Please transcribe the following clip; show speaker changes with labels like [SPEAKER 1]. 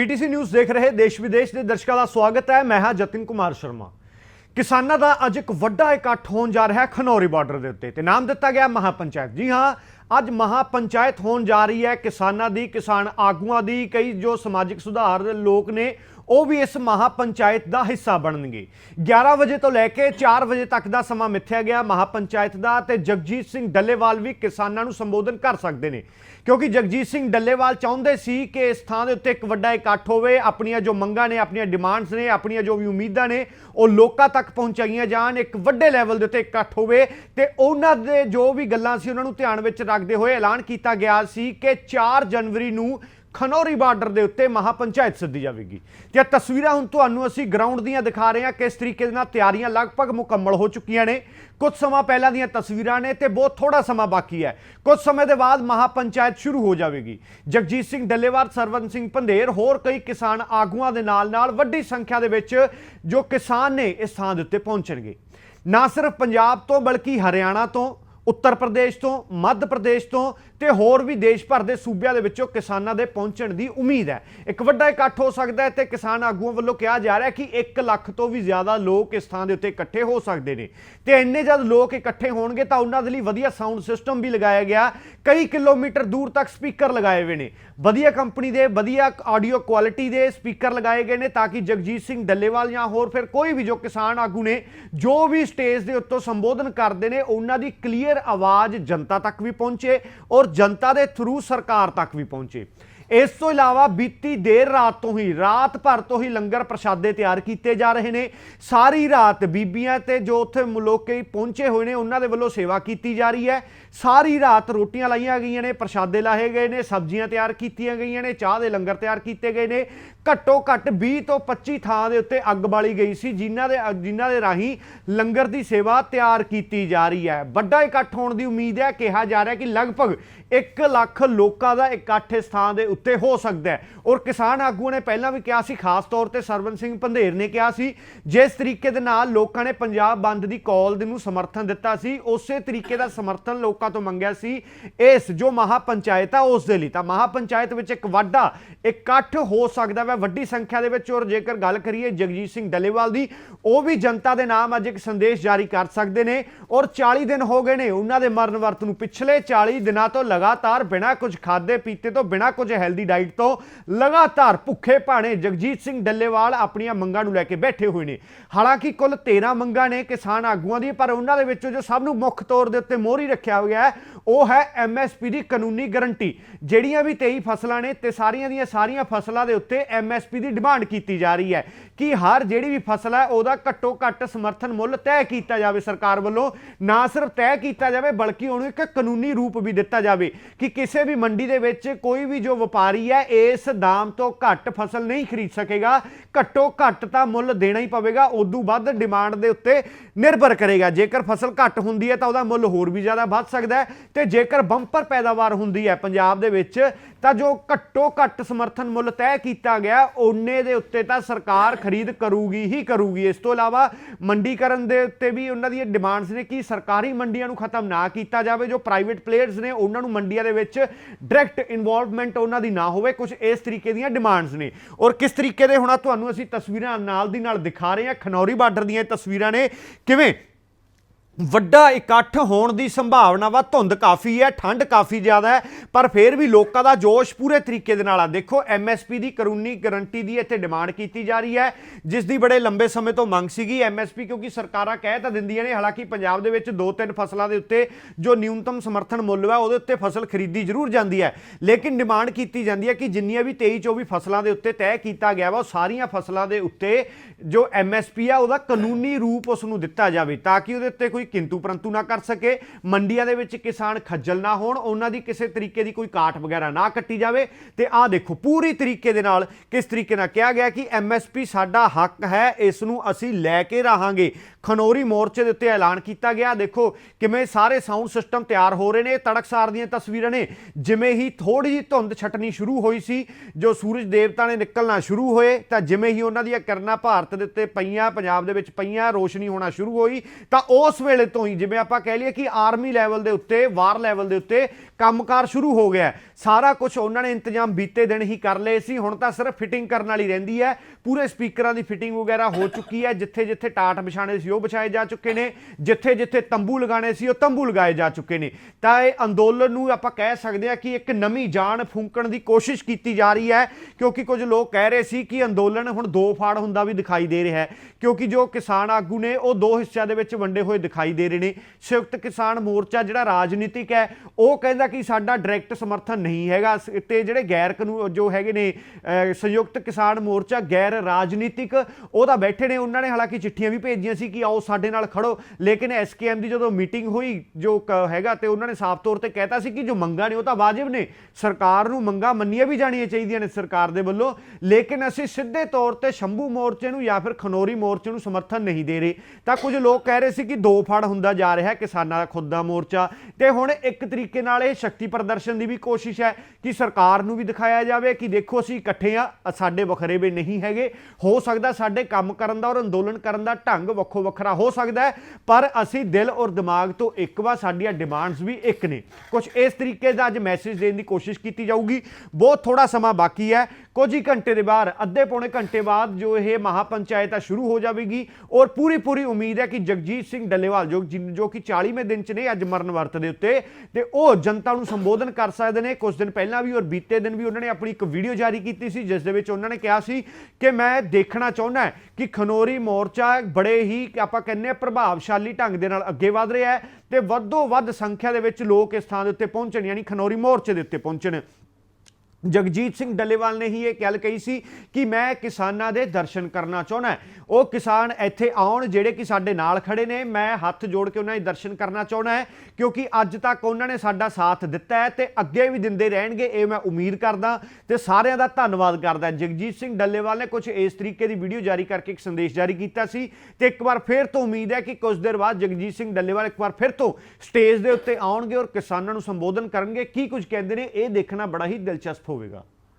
[SPEAKER 1] PTC news ਦੇਖ ਰਹੇ ਦੇਸ਼ ਵਿਦੇਸ਼ ਦੇ ਦਰਸ਼ਕਾਂ ਦਾ ਸਵਾਗਤ ਹੈ। ਮੈਂ ਹਾਂ ਜਤਿਨ ਕੁਮਾਰ ਸ਼ਰਮਾ। ਕਿਸਾਨਾਂ ਦਾ ਅੱਜ ਇੱਕ ਵੱਡਾ ਇਕੱਠ ਹੋਣ ਜਾ ਰਿਹਾ ਹੈ ਖਨੌਰੀ ਬਾਰਡਰ ਦੇ ਉੱਤੇ ਤੇ ਨਾਮ ਦਿੱਤਾ ਗਿਆ ਮਹਾਪੰਚਾਇਤ। ਜੀ ਹਾਂ, ਅੱਜ ਮਹਾਪੰਚਾਇਤ ਹੋਣ ਜਾ ਰਹੀ ਹੈ ਕਿਸਾਨਾਂ ਦੀ, ਕਿਸਾਨ ਆਗੂਆਂ ਦੀ, ਕਈ ਜੋ ਸਮਾਜਿਕ ਸੁਧਾਰ ਦੇ ਲੋਕ ਨੇ ਉਹ ਵੀ ਇਸ ਮਹਾਪੰਚਾਇਤ ਦਾ ਹਿੱਸਾ ਬਣਨਗੇ। 11 ਵਜੇ ਤੋਂ ਲੈ ਕੇ 4 ਵਜੇ ਤੱਕ ਦਾ ਸਮਾਂ ਮਿੱਥਿਆ ਗਿਆ ਮਹਾਪੰਚਾਇਤ ਦਾ ਤੇ ਜਗਜੀਤ ਸਿੰਘ ਡੱਲੇਵਾਲ ਵੀ ਕਿਸਾਨਾਂ ਨੂੰ ਸੰਬੋਧਨ ਕਰ ਸਕਦੇ ਨੇ। ਕਿਉਂਕਿ ਜਗਜੀਤ ਸਿੰਘ ਡੱਲੇਵਾਲ ਚਾਹੁੰਦੇ ਸੀ ਕਿ ਇਸ ਥਾਂ ਦੇ ਉੱਤੇ ਇੱਕ ਵੱਡਾ ਇਕੱਠ ਹੋਵੇ, ਆਪਣੀਆਂ ਜੋ ਮੰਗਾਂ ਨੇ, ਆਪਣੀਆਂ ਡਿਮਾਂਡਸ ਨੇ, ਆਪਣੀਆਂ ਜੋ ਵੀ ਉਮੀਦਾਂ ਨੇ, ਉਹ ਲੋਕਾਂ ਤੱਕ ਪਹੁੰਚਾਈਆਂ ਜਾਣ, ਇੱਕ ਵੱਡੇ ਲੈਵਲ ਦੇ ਉੱਤੇ ਇਕੱਠ ਹੋਵੇ ਤੇ ਉਹਨਾਂ ਦੇ ਜੋ ਵੀ ਗੱਲਾਂ ਸੀ ਉਹਨਾਂ ਨੂੰ ਧਿਆਨ ਵਿੱਚ ਰੱਖਦੇ ਹੋਏ ਐਲਾਨ ਕੀਤਾ ਗਿਆ ਸੀ ਕਿ 4 ਜਨਵਰੀ ਨੂੰ ਖਨੌਰੀ ਬਾਰਡਰ ਦੇ ਉੱਤੇ ਮਹਾਪੰਚਾਇਤ ਸੱਦੀ ਜਾਵੇਗੀ। ਤੇ ਤਸਵੀਰਾਂ ਹੁਣ ਤੁਹਾਨੂੰ ਅਸੀਂ ਗਰਾਊਂਡ ਦੀਆਂ ਦਿਖਾ ਰਹੇ ਹਾਂ ਕਿਸ ਤਰੀਕੇ ਦੇ ਨਾਲ ਤਿਆਰੀਆਂ ਲਗਭਗ ਮੁਕੰਮਲ ਹੋ ਚੁੱਕੀਆਂ ਨੇ। ਕੁਝ ਸਮਾਂ ਪਹਿਲਾਂ ਦੀਆਂ ਤਸਵੀਰਾਂ ਨੇ ਤੇ ਬਹੁਤ ਥੋੜਾ ਸਮਾਂ ਬਾਕੀ ਹੈ। ਕੁਝ ਸਮੇਂ ਦੇ ਬਾਅਦ ਮਹਾਪੰਚਾਇਤ ਸ਼ੁਰੂ ਹੋ ਜਾਵੇਗੀ। ਜਗਜੀਤ ਸਿੰਘ ਡੱਲੇਵਾਲ, ਸਰਵਨ ਸਿੰਘ ਪੰਧੇਰ ਹੋਰ ਕਈ ਕਿਸਾਨ ਆਗੂਆਂ ਦੇ ਨਾਲ ਨਾਲ ਵੱਡੀ ਸੰਖਿਆ ਦੇ ਵਿੱਚ ਜੋ ਕਿਸਾਨ ਨੇ ਇਸ ਥਾਂ ਦੇ ਉੱਤੇ ਪਹੁੰਚਣਗੇ। ਨਾ ਸਿਰਫ ਪੰਜਾਬ ਤੋਂ ਬਲਕਿ ਹਰਿਆਣਾ ਤੋਂ ਉੱਤਰ ਪ੍ਰਦੇਸ਼ ਤੋਂ, ਮੱਧ ਪ੍ਰਦੇਸ਼ ਤੋਂ ਤੇ ਹੋਰ ਵੀ ਦੇਸ਼ ਭਰ ਦੇ ਸੂਬਿਆਂ ਦੇ ਵਿੱਚੋਂ ਕਿਸਾਨਾਂ ਦੇ ਪਹੁੰਚਣ ਦੀ ਉਮੀਦ ਹੈ। ਇੱਕ ਵੱਡਾ ਇਕੱਠ ਹੋ ਸਕਦਾ ਹੈ ਤੇ ਕਿਸਾਨ ਆਗੂਆਂ ਵੱਲੋਂ ਕਿਹਾ ਜਾ ਰਿਹਾ ਕਿ 1 ਲੱਖ ਤੋਂ ਵੀ ਜ਼ਿਆਦਾ ਲੋਕ ਇਸ ਥਾਂ ਦੇ ਉੱਤੇ ਇਕੱਠੇ ਹੋ ਸਕਦੇ ਨੇ। ਤੇ ਇੰਨੇ ਜਦ ਲੋਕ ਇਕੱਠੇ ਹੋਣਗੇ ਤਾਂ ਉਹਨਾਂ ਦੇ ਲਈ ਵਧੀਆ ਸਾਊਂਡ ਸਿਸਟਮ ਵੀ ਲਗਾਇਆ ਗਿਆ। ਕਈ ਕਿਲੋਮੀਟਰ ਦੂਰ ਤੱਕ ਸਪੀਕਰ ਲਗਾਏ ਹੋਏ ਨੇ। ਵਧੀਆ ਕੰਪਨੀ ਦੇ, ਵਧੀਆ ਆਡੀਓ ਕੁਆਲਿਟੀ ਦੇ ਸਪੀਕਰ ਲਗਾਏ ਗਏ ਨੇ ਤਾਂ ਕਿ ਜਗਜੀਤ ਸਿੰਘ ਡੱਲੇਵਾਲ ਜਾਂ ਹੋਰ ਫਿਰ ਕੋਈ ਵੀ ਜੋ ਕਿਸਾਨ ਆਗੂ ਨੇ, ਜੋ ਵੀ ਸਟੇਜ ਦੇ ਉੱਤੋਂ ਸੰਬੋਧਨ ਕਰਦੇ ਨੇ, ਉਹਨਾਂ ਦੀ ਕਲੀਅਰ ਆਵਾਜ਼ ਜਨਤਾ ਤੱਕ ਵੀ ਪਹੁੰਚੇ ਔਰ ਜਨਤਾ ਦੇ ਥਰੂ ਸਰਕਾਰ ਤੱਕ ਵੀ ਪਹੁੰਚੇ। ਇਸ ਤੋਂ ਇਲਾਵਾ ਬੀਤੀ ਦੇਰ ਰਾਤ ਤੋਂ ਹੀ, ਰਾਤ ਭਰ ਤੋਂ ਹੀ ਲੰਗਰ ਪ੍ਰਸ਼ਾਦੇ ਤਿਆਰ ਕੀਤੇ ਜਾ ਰਹੇ ਨੇ। ਸਾਰੀ ਰਾਤ ਬੀਬੀਆਂ ਤੇ ਜੋ ਉੱਥੇ ਲੋਕੇ ਪਹੁੰਚੇ ਹੋਏ ਨੇ, ਉਹਨਾਂ ਦੇ ਵੱਲੋਂ ਸੇਵਾ ਕੀਤੀ ਜਾ ਰਹੀ ਹੈ। ਸਾਰੀ ਰਾਤ ਰੋਟੀਆਂ ਲਾਈਆਂ ਗਈਆਂ ਨੇ, ਪ੍ਰਸ਼ਾਦੇ ਲਾਏ ਗਏ ਨੇ, ਸਬਜ਼ੀਆਂ ਤਿਆਰ ਕੀਤੀਆਂ ਗਈਆਂ ਨੇ, ਚਾਹ ਦੇ ਲੰਗਰ ਤਿਆਰ ਕੀਤੇ ਗਏ ਨੇ। ਘੱਟੋ ਘੱਟ 20 ਤੋਂ 25 ਥਾਂ ਦੇ ਉੱਤੇ ਅੱਗ ਬਾਲੀ ਗਈ ਸੀ, ਜਿਨ੍ਹਾਂ ਦੇ ਜਿਨ੍ਹਾਂ ਦੇ ਰਾਹੀਂ ਲੰਗਰ ਦੀ ਸੇਵਾ ਤਿਆਰ ਕੀਤੀ ਜਾ ਰਹੀ ਹੈ। ਵੱਡਾ ਇਕੱਠ ਹੋਣ ਦੀ ਉਮੀਦ ਹੈ, ਕਿਹਾ ਜਾ ਰਿਹਾ ਕਿ ਲਗਭਗ 1 ਲੱਖ ਲੋਕਾਂ ਦਾ ਇਕੱਠ ਇਸ ਥਾਂ ਦੇ ਉੱਤੇ ਹੋ ਸਕਦਾ ਹੈ। ਔਰ ਕਿਸਾਨ ਆਗੂਆਂ ਨੇ ਪਹਿਲਾਂ ਵੀ ਕਿਹਾ ਸੀ, ਖਾਸ ਤੌਰ ਤੇ ਸਰਵਨ ਸਿੰਘ ਪੰਧੇਰ ਨੇ ਕਿਹਾ ਸੀ, ਜਿਸ ਤਰੀਕੇ ਦੇ ਨਾਲ ਲੋਕਾਂ ਨੇ ਪੰਜਾਬ ਬੰਦ ਦੀ ਕਾਲ ਦੇ ਨੂੰ ਸਮਰਥਨ ਦਿੱਤਾ ਸੀ, ਉਸੇ ਤਰੀਕੇ ਦਾ ਸਮਰਥਨ ਲੋਕਾਂ ਤੋਂ ਮੰਗਿਆ ਸੀ। ਇਸ ਜੋ ਮਹਾਪੰਚਾਇਤ ਆ, ਉਸ ਦੇ ਲਈ ਤਾਂ ਮਹਾਪੰਚਾਇਤ ਵਿੱਚ ਇੱਕ ਵੱਡਾ ਇਕੱਠ ਹੋ ਸਕਦਾ ਹੈ ਵੱਡੀ ਸੰਖਿਆ ਦੇ ਵਿੱਚ। ਔਰ ਜੇਕਰ ਗੱਲ ਕਰੀਏ ਜਗਜੀਤ ਸਿੰਘ ਡੱਲੇਵਾਲ ਦੀ, ਉਹ ਵੀ ਜਨਤਾ ਦੇ ਨਾਮ ਅੱਜ ਇੱਕ ਸੰਦੇਸ਼ ਜਾਰੀ ਕਰ ਸਕਦੇ ਨੇ। ਔਰ 40 ਦਿਨ ਹੋ ਗਏ ਨੇ, ਉਹਨਾਂ ਦੇ ਮਰਨ ਵਰਤ ਨੂੰ ਪਿਛਲੇ 40 ਦਿਨਾਂ ਤੋਂ ਲਗਾਤਾਰ ਬਿਨਾਂ ਕੁਝ ਖਾਦੇ ਪੀਤੇ ਤੋਂ, ਬਿਨਾਂ ਕੁਝ ਹੈਲਦੀ ਡਾਈਟ ਤੋਂ ਲਗਾਤਾਰ ਭੁੱਖੇ ਭਾਣੇ ਜਗਜੀਤ ਸਿੰਘ ਡੱਲੇਵਾਲ ਆਪਣੀਆਂ ਮੰਗਾਂ ਨੂੰ ਲੈ ਕੇ ਬੈਠੇ ਹੋਏ ਨੇ। ਹਾਲਾਂਕਿ ਕੁੱਲ 13 ਮੰਗਾਂ ਨੇ ਕਿਸਾਨ ਆਗੂਆਂ ਦੀ ਪਰ ਉਹਨਾਂ ਦੇ ਵਿੱਚੋਂ ਜੋ ਸਭ ਨੂੰ ਮੁੱਖ ਤੌਰ ਦੇ ਉੱਤੇ ਮੋਹਰੀ ਰੱਖਿਆ ਹੋਇਆ ਹੈ, ਉਹ ਹੈ ਐਮਐਸਪੀ ਦੀ ਕਾਨੂੰਨੀ ਗਾਰੰਟੀ। ਜਿਹੜੀਆਂ ਵੀ 23 ਫਸਲਾਂ ਨੇ, ਤੇ ਸਾਰੀਆਂ ਦੀਆਂ ਸਾਰੀਆਂ ਫਸਲਾਂ ਦੇ ਉੱਤੇ ਐਮਐਸਪੀ ਦੀ ਡਿਮਾਂਡ ਕੀਤੀ ਜਾ ਰਹੀ ਹੈ ਕਿ ਹਰ ਜਿਹੜੀ ਵੀ ਫਸਲ ਹੈ ਉਹਦਾ ਘੱਟੋ ਘੱਟ ਸਮਰਥਨ ਮੁੱਲ ਤੈਅ ਕੀਤਾ ਜਾਵੇ ਸਰਕਾਰ ਵੱਲੋਂ, ਨਾ ਸਿਰਫ ਤੈਅ ਕੀਤਾ ਜਾਵੇ, ਬਲਕਿ ਉਹਨੂੰ ਇੱਕ ਕਾਨੂੰਨੀ ਰੂਪ ਵੀ ਦਿੱਤਾ ਜਾਵੇ ਕਿ ਕਿਸੇ ਵੀ ਮੰਡੀ ਦੇ ਵਿੱਚ ਕੋਈ ਵੀ ਜੋ ਵਪਾਰੀ ਹੈ, ਇਸ ਦਾਮ ਤੋਂ ਘੱਟ ਫਸਲ ਨਹੀਂ ਖਰੀਦ ਸਕੇਗਾ, ਘੱਟੋ ਘੱਟ ਤਾਂ ਮੁੱਲ ਦੇਣਾ ਹੀ ਪਵੇਗਾ, ਉਦੋਂ ਵੱਧ ਡਿਮਾਂਡ ਦੇ ਉੱਤੇ ਨਿਰਭਰ ਕਰੇਗਾ। ਜੇਕਰ ਫਸਲ ਘੱਟ ਹੁੰਦੀ ਹੈ ਤਾਂ ਉਹਦਾ ਮੁੱਲ ਹੋਰ ਵੀ ਜ਼ਿਆਦਾ ਵੱਧ ਸਕਦਾ ਹੈ ਤੇ ਜੇਕਰ ਬੰਪਰ ਪੈਦਾਵਾਰ ਹੁੰਦੀ ਹੈ ਪੰਜਾਬ ਦੇ ਵਿੱਚ ਤਾਂ ਜੋ ਘੱਟੋ ਘੱਟ ਸਮਰਥਨ ਮੁੱਲ ਤੈਅ ਕੀਤਾ ਗਿਆ, ਓਨੇ ਦੇ ਉੱਤੇ ਤਾਂ ਸਰਕਾਰ ਖਰੀਦ ਕਰੂਗੀ ਹੀ ਕਰੂਗੀ। ਇਸ ਤੋਂ ਇਲਾਵਾ ਮੰਡੀਕਰਨ ਦੇ ਉੱਤੇ ਵੀ ਉਹਨਾਂ ਦੀਆਂ ਡਿਮਾਂਡਸ ਨੇ ਕਿ ਸਰਕਾਰੀ ਮੰਡੀਆਂ ਨੂੰ ਖਤਮ ਨਾ ਕੀਤਾ ਜਾਵੇ, ਜੋ ਪ੍ਰਾਈਵੇਟ ਪਲੇਅਰਸ ਨੇ, ਉਹਨਾਂ ਨੂੰ ਮੰਡੀਆਂ ਦੇ ਵਿੱਚ ਡਾਇਰੈਕਟ ਇਨਵੋਲਵਮੈਂਟ ਉਹਨਾਂ ਦੀ ਨਾ ਹੋਵੇ, ਕੁਝ ਇਸ ਤਰੀਕੇ ਦੀਆਂ ਡਿਮਾਂਡਸ ਨੇ। ਔਰ ਕਿਸ ਤਰੀਕੇ ਦੇ, ਹੁਣ ਤੁਹਾਨੂੰ ਅਸੀਂ ਤਸਵੀਰਾਂ ਨਾਲ ਦੀ ਨਾਲ ਦਿਖਾ ਰਹੇ ਹਾਂ। ਖਨੌਰੀ ਬਾਰਡਰ ਦੀਆਂ ਤਸਵੀਰਾਂ ਨੇ ਕਿਵੇਂ ਵੱਡਾ ਇਕੱਠ ਹੋਣ ਦੀ ਸੰਭਾਵਨਾ ਵਾ, ਧੁੰਦ ਕਾਫੀ ਹੈ, ਠੰਡ ਕਾਫੀ ਜ਼ਿਆਦਾ ਹੈ, ਪਰ ਫਿਰ ਵੀ ਲੋਕਾਂ ਦਾ ਜੋਸ਼ ਪੂਰੇ ਤਰੀਕੇ ਦੇ ਨਾਲ ਆ। ਦੇਖੋ ਐਮਐਸਪੀ ਦੀ ਕਾਨੂੰਨੀ ਗਰੰਟੀ ਦੀ ਇੱਥੇ ਡਿਮਾਂਡ ਕੀਤੀ ਜਾ ਰਹੀ ਹੈ, ਜਿਸ ਦੀ ਬੜੇ ਲੰਬੇ ਸਮੇਂ ਤੋਂ ਮੰਗ ਸੀਗੀ ਐਮਐਸਪੀ ਕਿਉਂਕਿ ਸਰਕਾਰਾਂ ਕਹਿ ਤਾਂ ਦਿੰਦੀਆਂ ਨੇ, ਹਾਲਾਂਕਿ ਪੰਜਾਬ ਦੇ ਵਿੱਚ ਦੋ ਤਿੰਨ ਫਸਲਾਂ ਦੇ ਉੱਤੇ ਜੋ ਨਿਊਨਤਮ ਸਮਰਥਨ ਮੁੱਲ ਹੈ ਉਹਦੇ ਉੱਤੇ ਫਸਲ ਖਰੀਦੀ ਜ਼ਰੂਰ ਜਾਂਦੀ ਹੈ। ਲੇਕਿਨ ਡਿਮਾਂਡ ਕੀਤੀ ਜਾਂਦੀ ਹੈ ਕਿ ਜਿੰਨੀਆਂ ਵੀ 23 24 ਫਸਲਾਂ ਦੇ ਉੱਤੇ ਤੈਅ ਕੀਤਾ ਗਿਆ ਵਾ, ਉਹ ਸਾਰੀਆਂ ਫਸਲਾਂ ਦੇ ਉੱਤੇ ਜੋ ਐਮਐਸਪੀ ਆ, ਉਹਦਾ ਕਾਨੂੰਨੀ ਰੂਪ ਉਸ ਨੂੰ ਦਿੱਤਾ ਜਾਵੇ, ਤਾਂ ਕਿ ਉਹਦੇ ਉੱਤੇ ਕੋਈ ਕਿੰਤੂ ਪਰੰਤੂ ਨਾ ਕਰ ਸਕੇ, ਮੰਡੀਆਂ ਦੇ ਵਿੱਚ ਕਿਸਾਨ ਖੱਜਲ ਨਾ ਹੋਣ, ਉਹਨਾਂ ਦੀ ਕਿਸੇ ਤਰੀਕੇ ਦੀ ਕੋਈ ਕਾਟ ਵਗੈਰਾ ਨਾ ਕੱਟੀ ਜਾਵੇ। ਤੇ ਆਹ ਦੇਖੋ, ਪੂਰੀ ਤਰੀਕੇ ਦੇ ਨਾਲ ਕਿਸ ਤਰੀਕੇ ਨਾਲ ਕਿਹਾ ਗਿਆ ਕਿ ਐਮਐਸਪੀ ਸਾਡਾ ਹੱਕ ਹੈ ਇਸ ਨੂੰ ਅਸੀਂ ਲੈ ਕੇ ਰਹਾਂਗੇ। ਖਨੌਰੀ ਮੋਰਚੇ ਦੇ ਉੱਤੇ ਐਲਾਨ ਕੀਤਾ ਗਿਆ। ਦੇਖੋ ਕਿਵੇਂ ਸਾਰੇ ਸਾਊਂਡ ਸਿਸਟਮ ਤਿਆਰ ਹੋ ਰਹੇ ਨੇ, ਤੜਕਸਾਰ ਦੀਆਂ ਤਸਵੀਰਾਂ ਨੇ। ਜਿਵੇਂ ਹੀ ਥੋੜੀ ਜਿਹੀ ਧੁੰਦ ਛਟਣੀ ਸ਼ੁਰੂ ਹੋਈ ਸੀ, ਜੋ ਸੂਰਜ ਦੇਵਤਾ ਨੇ ਨਿਕਲਣਾ ਸ਼ੁਰੂ ਹੋਏ, ਤਾਂ ਜਿਵੇਂ ਹੀ ਉਹਨਾਂ ਦੀਆਂ ਕਿਰਨਾਂ ਭਾਰਤ ਦੇ ਉੱਤੇ ਪਈਆਂ, ਪੰਜਾਬ ਦੇ ਵਿੱਚ ਪਈਆਂ, ਰੋਸ਼ਨੀ ਹੋਣਾ ਸ਼ੁਰੂ ਹੋਈ, ਤਾਂ ਉਸ ਵੇਲੇ ਤੋਂ ਹੀ, ਜਿਵੇਂ ਆਪਾਂ ਕਹਿ ਲਈਏ ਕਿ ਆਰਮੀ ਲੈਵਲ ਦੇ ਉੱਤੇ, ਵਾਰ ਲੈਵਲ ਦੇ ਉੱਤੇ ਕੰਮਕਾਰ ਸ਼ੁਰੂ ਹੋ ਗਿਆ ਸਾਰਾ ਕੁਝ ਉਹਨਾਂ ਨੇ ਇੰਤਜ਼ਾਮ ਬੀਤੇ ਦਿਨ ਹੀ ਕਰ ਲਏ ਸੀ। ਹੁਣ ਤਾਂ ਸਿਰਫ ਫਿਟਿੰਗ ਕਰਨ ਵਾਲੀ ਰਹਿੰਦੀ ਹੈ। ਪੂਰੇ ਸਪੀਕਰਾਂ ਦੀ ਫਿਟਿੰਗ ਵਗੈਰਾ ਹੋ ਚੁੱਕੀ ਹੈ। ਜਿੱਥੇ ਜਿੱਥੇ ਟਾਟ ਵਿਛਾਣੇ ਸੀ, ਉਹ ਵਿਛਾਏ ਜਾ ਚੁੱਕੇ ਨੇ। ਜਿੱਥੇ ਜਿੱਥੇ ਤੰਬੂ ਲਗਾਣੇ ਸੀ, ਉਹ ਤੰਬੂ ਲਗਾਏ ਜਾ ਚੁੱਕੇ ਨੇ। ਤਾਂ ਇਹ ਅੰਦੋਲਨ ਨੂੰ ਆਪਾਂ ਕਹਿ ਸਕਦੇ ਹਾਂ ਕਿ ਇੱਕ ਨਵੀਂ ਜਾਨ ਫੂਕਣ ਦੀ ਕੋਸ਼ਿਸ਼ ਕੀਤੀ ਜਾ ਰਹੀ ਹੈ। ਕਿਉਂਕਿ ਕੁਝ ਲੋਕ ਕਹਿ ਰਹੇ ਸੀ ਕਿ ਅੰਦੋਲਨ ਹੁਣ ਦੋ ਫਾੜ ਹੁੰਦਾ ਵੀ ਦਿਖਾਈ ਦੇ ਰਿਹਾ ਹੈ। ਕਿਉਂਕਿ ਜੋ ਕਿਸਾਨ ਆਗੂ ਨੇ, ਉਹ ਦੋ ਹਿੱਸਿਆਂ ਦੇ ਵਿੱਚ ਵੰਡੇ ਹੋਏ ਦਿਖਾਈ ਦੇ ਰਹੇ ਨੇ। ਸੰਯੁਕਤ ਕਿਸਾਨ ਮੋਰਚਾ ਜਿਹੜਾ ਰਾਜਨੀਤਿਕ ਹੈ, ਉਹ ਕਹਿੰਦਾ ਕਿ ਸਾਡਾ ਡਾਇਰੈਕਟ ਸਮਰਥਨ ਨਹੀਂ ਹੈਗਾ। ਤੇ ਜਿਹੜੇ ਗੈਰ ਕਾਨੂੰਨ ਜੋ ਹੈਗੇ ਨੇ ਸੰਯੁਕਤ ਕਿਸਾਨ ਮੋਰਚਾ ਗੈਰ ਰਾਜਨੀਤਿਕ ਉਹ ਤਾਂ ਬੈਠੇ ਨੇ। ਉਹਨਾਂ ਨੇ ਹਾਲਾਂਕਿ ਚਿੱਠੀਆਂ ਵੀ ਭੇਜੀਆਂ ਸੀ ਕਿ ਆਓ ਸਾਡੇ ਨਾਲ ਖੜੋ। ਲੇਕਿਨ ਐਸਕੇਐਮ ਦੀ ਜਦੋਂ ਮੀਟਿੰਗ ਹੋਈ, ਜੋ ਕ- ਹੈਗਾ ਤੇ ਉਹਨਾਂ ਨੇ ਸਾਫ਼ ਤੌਰ ਤੇ ਕਹਿਤਾ ਸੀ ਕਿ ਜੋ ਮੰਗਾਂ ਨੇ, ਉਹ ਤਾਂ ਵਾਜਿਬ ਨੇ। ਸਰਕਾਰ ਨੂੰ ਮੰਗਾਂ ਮੰਨੀਆਂ ਵੀ ਜਾਣੀਆਂ ਚਾਹੀਦੀਆਂ ਨੇ ਸਰਕਾਰ ਦੇ ਵੱਲੋਂ। ਲੇਕਿਨ ਅਸੀਂ ਸਿੱਧੇ ਤੌਰ ਤੇ ਸ਼ੰਭੂ ਮੋਰਚੇ ਨੂੰ ਜਾਂ ਫਿਰ ਖਨੋਰੀ ਮੋਰਚੇ ਨੂੰ ਸਮਰਥਨ ਨਹੀਂ ਦੇ ਰਹੇ। ਤਾਂ ਕੁਝ ਲੋਕ ਕਹਿ ਰਹੇ ਸੀ ਕਿ ਦੋ ਫੜ ਹੁੰਦਾ ਜਾ ਰਿਹਾ ਕਿਸਾਨਾਂ ਦਾ ਖੁਦ ਦਾ ਮੋਰਚਾ। ਤੇ ਹੁਣ ਇੱਕ ਤਰੀਕੇ ਨਾਲ ਇਹ ਸ਼ਕਤੀ ਪ੍ਰਦਰਸ਼ਨ ਦੀ ਵੀ ਕੋਸ਼ਿਸ਼ ਹੈ ਕਿ ਸਰਕਾਰ ਨੂੰ ਵੀ ਦਿਖਾਇਆ ਜਾਵੇ ਕਿ ਦੇਖੋ ਅਸੀਂ ਇਕੱਠੇ ਆ ਸਾਡੇ ਵੱਖਰੇ ਵੀ ਨਹੀਂ ਹੈਗੇ। ਹੋ ਸਕਦਾ ਸਾਡੇ ਕੰਮ ਕਰਨ ਦਾ ਔਰ ਅੰਦੋਲਨ ਕਰਨ ਦਾ ਢੰਗ ਵੱਖੋ ਵੱਖਰਾ ਹੋ ਸਕਦਾ ਹੈ, ਪਰ ਅਸੀਂ ਦਿਲ ਔਰ ਦਿਮਾਗ ਤੋਂ ਇੱਕ ਵਾ ਸਾਡੀਆਂ ਡਿਮਾਂਡਸ ਵੀ ਇੱਕ ਨੇ। ਕੁਝ ਇਸ ਤਰੀਕੇ ਦਾ ਅੱਜ ਮੈਸੇਜ ਦੇਣ ਦੀ ਕੋਸ਼ਿਸ਼ ਕੀਤੀ ਜਾਊਗੀ। ਬਹੁਤ ਥੋੜਾ ਸਮਾਂ ਬਾਕੀ ਹੈ। ਕੁਝ ਹੀ ਘੰਟੇ ਦੇ ਬਾਅਦ, ਅੱਧੇ ਪੌਣੇ ਘੰਟੇ ਬਾਅਦ ਜੋ ਇਹ ਮਹਾਪੰਚਾਇਤ ਆ, ਸ਼ੁਰੂ ਹੋ ਜਾਵੇਗੀ ਔਰ ਪੂਰੀ ਪੂਰੀ ਉਮੀਦ ਹੈ ਕਿ ਜਗਜੀਤ ਸਿੰਘ ਡੱਲੇਵਾਲ ਜੋ ਜੋ ਕਿ 40ਵੇਂ ਦਿਨ ਚ ਨੇ ਅੱਜ ਮਰਨ ਵਰਤ ਦੇ ਉੱਤੇ ਤੇ ਉਹ ਜਨਤਾ ਨੂੰ ਸੰਬੋਧਨ ਕਰ ਸਕਦੇ ਨੇ। ਕੁਝ ਦਿਨ ਪਹਿਲਾਂ ਵੀ ਔਰ ਬੀਤੇ ਦਿਨ ਵੀ ਉਹਨਾਂ ਨੇ ਆਪਣੀ ਇੱਕ ਵੀਡੀਓ ਜਾਰੀ ਕੀਤੀ ਸੀ, ਜਿਸ ਦੇ ਵਿੱਚ ਉਹਨਾਂ ਨੇ ਕਿਹਾ ਸੀ ਕਿ ਮੈਂ ਦੇਖਣਾ ਚਾਹੁੰਦਾ ਕਿ ਖਨੋਰੀ ਮੋਰਚਾ ਬੜੇ ਹੀ ਆਪਾਂ ਕਹਿੰਦੇ ਪ੍ਰਭਾਵਸ਼ਾਲੀ ਢੰਗ ਦੇ ਨਾਲ ਅੱਗੇ ਵਧ ਰਿਹਾ ਹੈ ਤੇ ਵੱਧੋ ਵੱਧ ਸੰਖਿਆ ਦੇ ਵਿੱਚ ਲੋਕ ਇਸ ਥਾਂ ਦੇ ਉੱਤੇ ਪਹੁੰਚਣ, ਯਾਨੀ ਖਨੋਰੀ ਮੋਰਚੇ ਦੇ ਉੱਤੇ ਪਹੁੰਚਣ। ਜਗਜੀਤ ਸਿੰਘ ਡੱਲੇਵਾਲ ਨੇ ਹੀ ਇਹ ਗੱਲ ਕਹੀ ਸੀ ਕਿ ਮੈਂ ਕਿਸਾਨਾਂ ਦੇ ਦਰਸ਼ਨ ਕਰਨਾ ਚਾਹੁੰਦਾ ਉਹ ਕਿਸਾਨ ਇੱਥੇ ਆਉਣ, ਜਿਹੜੇ ਕਿ ਸਾਡੇ ਨਾਲ ਖੜੇ ਨੇ, ਮੈਂ ਹੱਥ ਜੋੜ ਕੇ ਉਹਨਾਂ ਦੇ ਦਰਸ਼ਨ ਕਰਨਾ ਚਾਹੁੰਦਾ ਹੈ, ਕਿਉਂਕਿ ਅੱਜ ਤੱਕ ਉਹਨਾਂ ਨੇ ਸਾਡਾ ਸਾਥ ਦਿੱਤਾ ਹੈ ਤੇ ਅੱਗੇ ਵੀ ਦਿੰਦੇ ਰਹਿਣਗੇ, ਇਹ ਮੈਂ ਉਮੀਦ ਕਰਦਾ। ਤੇ ਸਾਰਿਆਂ ਦਾ ਧੰਨਵਾਦ ਕਰਦਾ ਜਗਜੀਤ ਸਿੰਘ ਡੱਲੇਵਾਲ ਨੇ ਕੁਝ ਇਸ ਤਰੀਕੇ ਦੀ ਵੀਡੀਓ ਜਾਰੀ ਕਰਕੇ ਇੱਕ ਸੰਦੇਸ਼ ਜਾਰੀ ਕੀਤਾ ਸੀ ਤੇ ਇੱਕ ਵਾਰ ਫਿਰ ਤੋਂ ਉਮੀਦ ਹੈ ਕਿ ਕੁਝ ਦੇਰ ਬਾਅਦ ਜਗਜੀਤ ਸਿੰਘ ਡੱਲੇਵਾਲ ਇੱਕ ਵਾਰ ਫਿਰ ਤੋਂ ਸਟੇਜ ਦੇ ਉੱਤੇ ਆਉਣਗੇ ਔਰ ਕਿਸਾਨਾਂ ਨੂੰ ਸੰਬੋਧਨ ਕਰਨਗੇ। ਕੀ ਕੁਝ ਕਹਿੰਦੇ ਨੇ, ਇਹ ਦੇਖਣਾ ਬੜਾ ਹੀ ਦਿਲਚਸਪ ਹੋਵੇਗਾ।